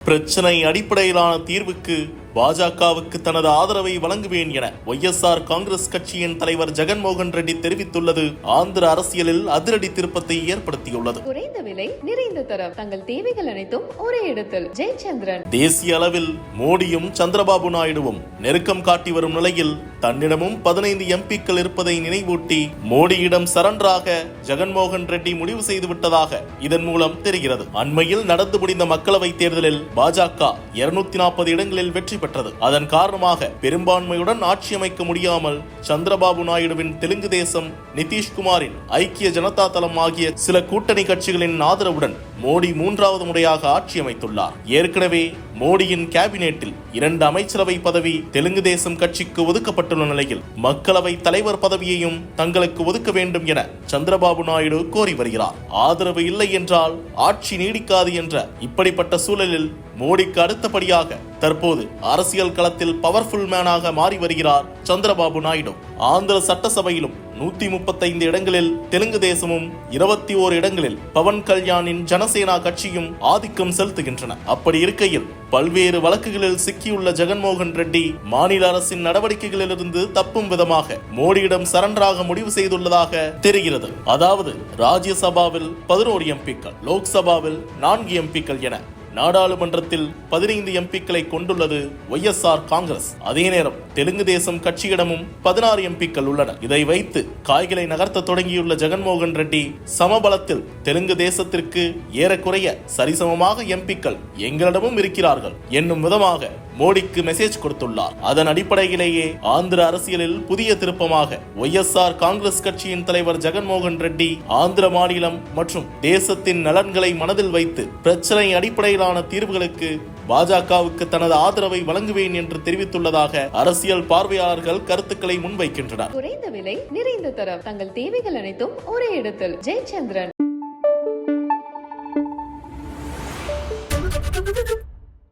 பிரச்சனை அடிப்படையிலான தீர்வுக்கு பாஜகவுக்கு தனது ஆதரவை வழங்குவேன் என ஒய்எஸ்ஆர் காங்கிரஸ் கட்சியின் தலைவர் ஜெகன்மோகன் ரெட்டி தெரிவித்துள்ளது. ஆந்திர அரசியலில் அதிரடி திருப்பத்தை ஏற்படுத்தியுள்ளது. குறைந்த விலை நிறைந்த தரம். தங்கள் தேவைகள் அனைத்தும் ஒரே இடத்தில். ஜெயச்சந்திரன். தேசிய அளவில் மோடியும் சந்திரபாபு நாயுடுவும் நெருக்கம் காட்டி வரும் நிலையில் தன்னிடமும் பதினைந்து எம்பிக்கள் இருப்பதை நினைவூட்டி மோடியிடம் சரண்டராக ஜெகன்மோகன் ரெட்டி முடிவு செய்து விட்டதாக இதன் மூலம் தெரிகிறது. அண்மையில் நடந்து முடிந்த மக்களவைத் தேர்தலில் பாஜக இருநூத்தி நாற்பது இடங்களில் வெற்றி பெற்றது அதன் காரணமாக பெரும்பான்மையுடன் ஆட்சி அமைக்க முடியாமல் சந்திரபாபு நாயுடுவின் தெலுங்கு தேசம் நிதிஷ்குமாரின் ஐக்கிய ஜனதா தளம் ஆகிய சில கூட்டணி கட்சிகளின் ஆதரவுடன் மோடி மூன்றாவது முறையாக ஆட்சி அமைத்துள்ளார். ஏற்கனவே மோடியின் கேபினெட்டில் இரண்டு அமைச்சரவை பதவி தெலுங்கு தேசம் கட்சிக்கு ஒதுக்கப்பட்டுள்ள நிலையில் மக்களவை தலைவர் பதவியையும் தங்களுக்கு ஒதுக்க வேண்டும் என சந்திரபாபு நாயுடு கோரி வருகிறார். ஆதரவு இல்லை என்றால் ஆட்சி நீடிக்காது என்ற இப்படிப்பட்ட சூழலில் மோடிக்கு அடுத்தபடியாக தற்போது அரசியல் களத்தில் பவர்ஃபுல் மேனாக மாறி வருகிறார் சந்திரபாபு நாயுடு. ஆந்திர சட்டசபையிலும் நூத்தி முப்பத்தைந்து இடங்களில் தெலுங்கு தேசமும் இருபத்தி ஓரு இடங்களில் பவன் கல்யாணின் ஜனசேனா கட்சியும் ஆதிக்கம் செலுத்துகின்றன. அப்படி இருக்கையில் பல்வேறு வழக்குகளில் சிக்கியுள்ள ஜெகன்மோகன் ரெட்டி மாநில அரசின் நடவடிக்கைகளிலிருந்து தப்பும் விதமாக மோடியிடம் சரண்டராக முடிவு செய்துள்ளதாக தெரிகிறது. அதாவது ராஜ்யசபாவில் பதினோரு எம்பிக்கள் லோக்சபாவில் நான்கு எம்பிக்கள் என நாடாளுமன்றத்தில் பதினைந்து எம்பிக்களை கொண்டுள்ளது ஒய்எஸ்ஆர் காங்கிரஸ். அதே நேரம் தெலுங்கு தேசம் கட்சியிடமும் பதினாறு எம்பிக்கள் உள்ளன. இதை வைத்து காய்களை நகர்த்த தொடங்கியுள்ள ஜெகன்மோகன் ரெட்டி சமபலத்தில் தெலுங்கு தேசத்திற்கு ஏறக்குறைய சரிசமமாக எம்பிக்கள் எங்களிடமும் இருக்கிறார்கள். என்னும் விதமாக மோடிக்கு மெசேஜ் கொடுத்துள்ளார். அதன் அடிப்படையிலேயே ஆந்திர அரசியலில் புதிய திருப்பமாக ஒய்எஸ்ஆர் காங்கிரஸ் கட்சியின் தலைவர் ஜெகன்மோகன் ரெட்டி ஆந்திர மாநிலம் மற்றும் தேசத்தின் நலன்களை மனதில் வைத்து பிரச்சனை அடிப்படையிலான தீர்வுகளுக்கு பாஜகவுக்கு தனது ஆதரவை வழங்குவேன் என்று தெரிவித்துள்ளதாக அரசியல் பார்வையாளர்கள் கருத்துக்களை முன்வைக்கின்றனர். குறைந்த விலை நிறைந்த தரம். தங்கள் தேவைகள் அனைத்தும் ஒரே இடத்தில். ஜெயச்சந்திரன்.